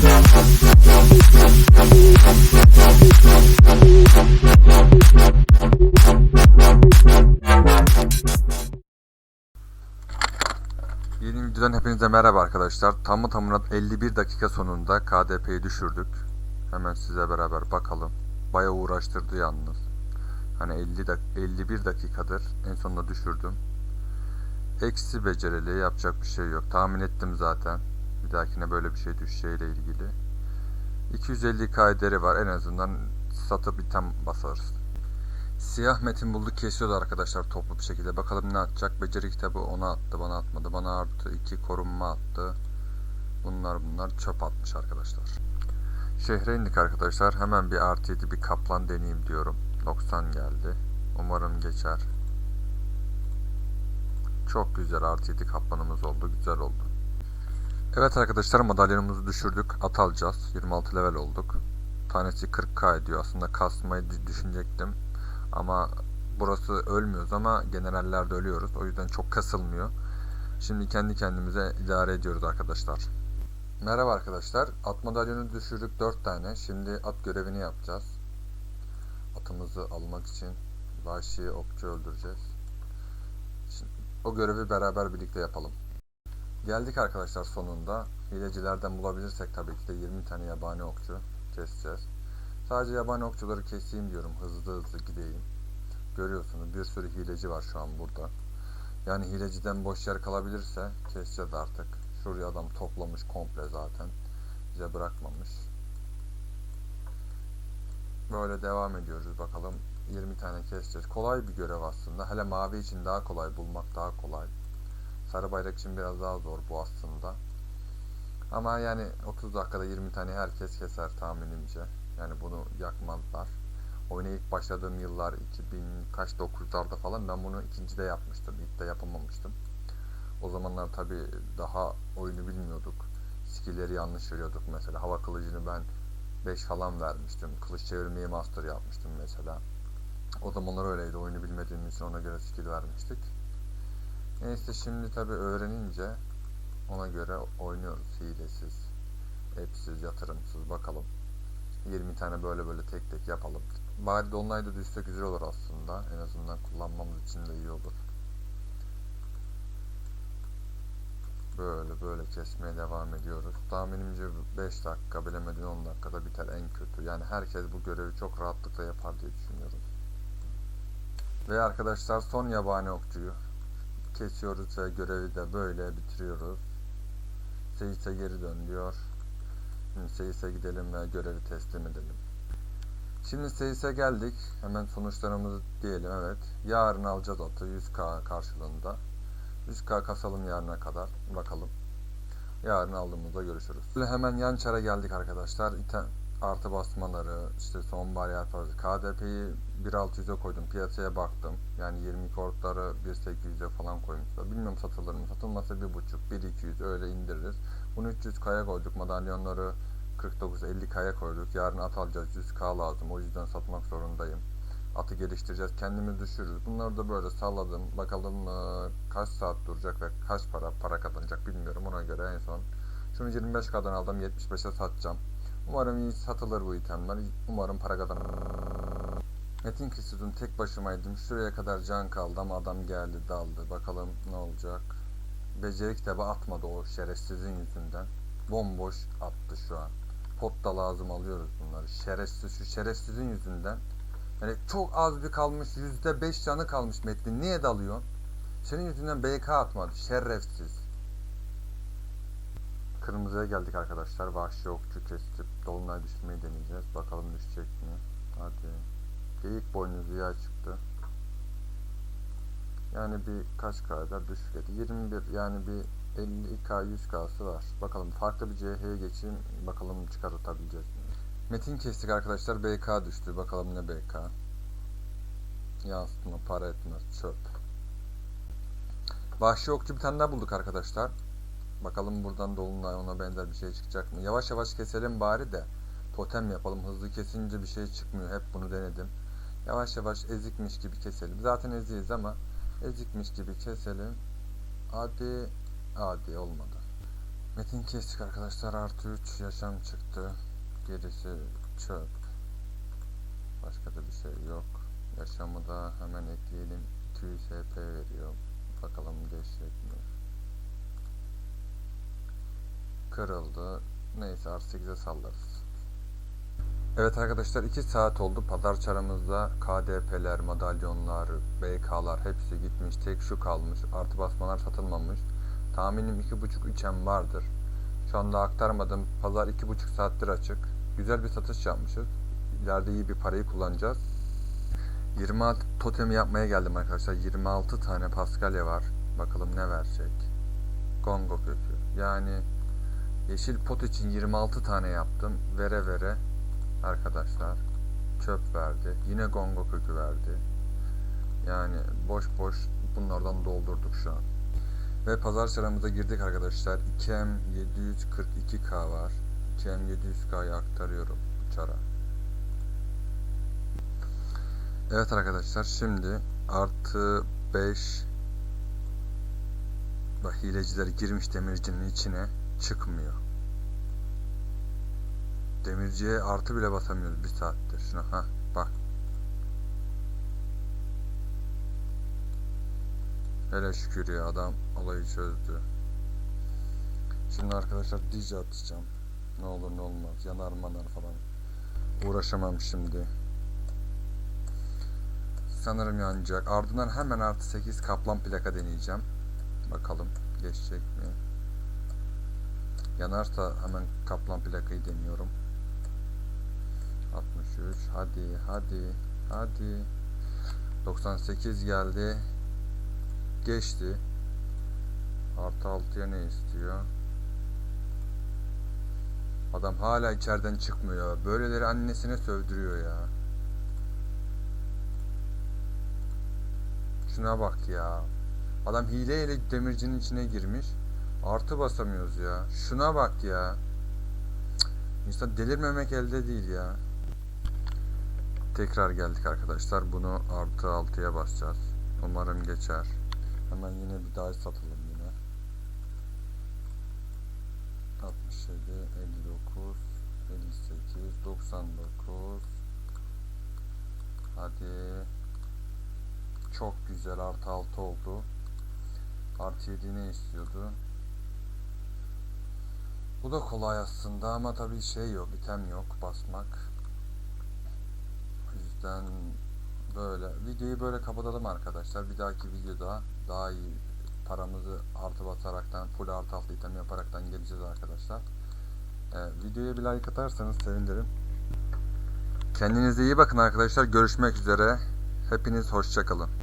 Yeni videodan hepinize merhaba arkadaşlar. Tamı tamına 51 dakika sonunda KDP'yi düşürdük. Hemen size beraber bakalım. Bayağı uğraştırdı yalnız. Hani 50 dak 51 dakikadır en sonunda düşürdüm. Eksi becerili yapacak bir şey yok. Tahmin ettim zaten. Bir dahakine böyle bir şey düşeceğiyle ilgili. 250 kayderi var. En azından satıp item basarız. Siyah metin bulduk kesiyordu arkadaşlar toplu bir şekilde. Bakalım ne atacak. Beceri kitabı ona attı, bana atmadı. Bana artı 2 korunma attı. Bunlar bunlar çöp atmış arkadaşlar. Şehre indik arkadaşlar. Hemen bir artı 7 bir kaplan deneyeyim diyorum. 90 geldi. Umarım geçer. Çok güzel artı 7 kaplanımız oldu. Güzel oldu. Evet arkadaşlar madalyonumuzu düşürdük. At alacağız. 26 level olduk. Tanesi 40k ediyor. Aslında kasmayı dü- düşünecektim. Ama burası ölmüyoruz ama generallerde ölüyoruz. O yüzden çok kasılmıyor. Şimdi kendi kendimize idare ediyoruz arkadaşlar. Merhaba arkadaşlar. At madalyonu düşürdük 4 tane. Şimdi at görevini yapacağız. Atımızı almak için vahşi okçu öldüreceğiz. Şimdi o görevi beraber birlikte yapalım. Geldik arkadaşlar sonunda. Hilecilerden bulabilirsek tabii ki de 20 tane yabani okçu keseceğiz. Sadece yabani okçuları keseyim diyorum. Hızlı hızlı gideyim. Görüyorsunuz bir sürü hileci var şu an burada. Yani hileciden boş yer kalabilirse keseceğiz artık. Şuraya adam toplamış komple zaten. Bize bırakmamış. Böyle devam ediyoruz bakalım. 20 tane keseceğiz. Kolay bir görev aslında. Hele mavi için daha kolay bulmak daha kolay. Sarı bayrak için biraz daha zor bu aslında. Ama yani 30 dakikada 20 tane herkes keser tahminimce. Yani bunu yakmazlar. Oyuna ilk başladığım yıllar 2000 kaç 9'larda falan ben bunu ikincide yapmıştım. İlk de yapamamıştım. O zamanlar tabi daha oyunu bilmiyorduk. Skill'leri yanlış veriyorduk mesela. Hava kılıcını ben 5 falan vermiştim. Kılıç çevirmeyi master yapmıştım mesela. O zamanlar öyleydi. Oyunu bilmediğimiz için ona göre skill vermiştik. Neyse şimdi tabi öğrenince ona göre oynuyoruz. Hilesiz, hepsiz, yatırımsız bakalım. 20 tane böyle böyle tek tek yapalım. Bari Dolunay'da düşse güzel olur aslında. En azından kullanmamız için de iyi olur. Böyle böyle kesmeye devam ediyoruz. Tahminimce 5 dakika bilemedin 10 dakikada biter en kötü. Yani herkes bu görevi çok rahatlıkla yapar diye düşünüyorum. Ve arkadaşlar son yabani okçuyu kesiyoruz ve görevi de böyle bitiriyoruz. Seyis'e geri dön diyor. Seyis'e gidelim ve görevi teslim edelim. Şimdi Seyis'e geldik. Hemen sonuçlarımızı diyelim evet. Yarın alacağız atı 100k karşılığında. 100k kasalım yarına kadar. Bakalım. Yarın aldığımızda görüşürüz. Hemen yan çara geldik arkadaşlar. İten, artı basmaları, işte son bariyer parası. KDP'yi 1.600'e koydum. Piyasaya baktım. Yani 20 kortları 1.800'e falan koymuşlar. Bilmiyorum satılır mı? Satılmasa 1.5, 1.200 öyle indiririz. Bunu 300k'ya koyduk. Madalyonları 49-50k'ya koyduk. Yarın at alacağız. 100k lazım. O yüzden satmak zorundayım. Atı geliştireceğiz. Kendimiz düşürürüz. Bunları da böyle salladım. Bakalım e, kaç saat duracak ve kaç para para kazanacak bilmiyorum. Ona göre en son şunu 25k'dan aldım. 75'e satacağım. Umarım iyi satılır bu itemler. Umarım para kazanırım. Metin kesiyordum. Tek başımaydım. Şuraya kadar can kaldı ama adam geldi daldı. Bakalım ne olacak. Beceri kitabı atmadı o şerefsizin yüzünden. Bomboş attı şu an. Pot da lazım alıyoruz bunları. Şerefsiz şu şerefsizin yüzünden. Yani çok az bir kalmış. Yüzde beş canı kalmış Metin. Niye dalıyorsun? Senin yüzünden BK atmadı. Şerefsiz. Kırmızıya geldik arkadaşlar. Vahşi okçu kesip dolunay düşürmeyi deneyeceğiz. Bakalım düşecek mi? Hadi. Geyik boynuzu yağ çıktı. Yani bir kaç kadar düşük etti. 21 yani bir 50k 100k'sı var. Bakalım farklı bir CH'ye geçeyim. Bakalım çıkartabileceğiz mi? Metin kestik arkadaşlar. BK düştü. Bakalım ne BK. Yansıtma para etmez. Çöp. Vahşi okçu bir tane daha bulduk arkadaşlar. Bakalım buradan dolunay ona benzer bir şey çıkacak mı? Yavaş yavaş keselim bari de. Totem yapalım. Hızlı kesince bir şey çıkmıyor. Hep bunu denedim. Yavaş yavaş ezikmiş gibi keselim. Zaten eziyiz ama ezikmiş gibi keselim. Hadi. Hadi olmadı. Metin kestik arkadaşlar artı 3 yaşam çıktı. Gerisi çöp. Başka da bir şey yok. Yaşamı da hemen ekleyelim. 200 HP veriyor. Bakalım geçecek mi? Kırıldı. Neyse artı 8'e sallarız. Evet arkadaşlar 2 saat oldu. Pazar çarımızda KDP'ler, madalyonlar, BK'lar hepsi gitmiş. Tek şu kalmış. Artı basmalar satılmamış. Tahminim 2.5-3 em vardır. Şu anda aktarmadım. Pazar 2.5 saattir açık. Güzel bir satış yapmışız. İleride iyi bir parayı kullanacağız. 26 totemi yapmaya geldim arkadaşlar. 26 tane Paskalya var. Bakalım ne verecek. Kongo kökü. Yani yeşil pot için 26 tane yaptım. Vere vere arkadaşlar çöp verdi. Yine gongo kökü verdi. Yani boş boş bunlardan doldurduk şu an. Ve pazar sıramıza girdik arkadaşlar. 2M 742K var. 2M 700K'yı aktarıyorum çara. Evet arkadaşlar şimdi artı 5 Bak hileciler girmiş demircinin içine çıkmıyor. Demirciye artı bile basamıyoruz bir saattir. Şuna ha bak. Hele şükür ya adam olayı çözdü. Şimdi arkadaşlar dizi atacağım. Ne olur ne olmaz. Yanar manar falan. Uğraşamam şimdi. Sanırım yanacak. Ardından hemen artı 8 kaplan plaka deneyeceğim. Bakalım geçecek mi? Yanarsa hemen kaplan plakayı deniyorum. 63 hadi hadi hadi. 98 geldi. Geçti. Artı 6'ya ne istiyor? Adam hala içeriden çıkmıyor. Böyleleri annesine sövdürüyor ya. Şuna bak ya. Adam hileyle demircinin içine girmiş artı basamıyoruz ya şuna bak ya İnsan delirmemek elde değil ya Tekrar geldik arkadaşlar. Bunu artı 6'ya basacağız. Umarım geçer. Hemen yine bir daha satalım yine. 67, 59, 58, 99. Hadi. Çok güzel artı 6 oldu. Artı 7 ne istiyordu? Bu da kolay aslında ama tabii şey yok, item yok basmak. O yüzden böyle videoyu böyle kapatalım arkadaşlar. Bir dahaki videoda daha iyi paramızı artı basaraktan full artı altı item yaparaktan geleceğiz arkadaşlar. Ee, videoya bir like atarsanız sevinirim. Kendinize iyi bakın arkadaşlar. Görüşmek üzere. Hepiniz hoşçakalın.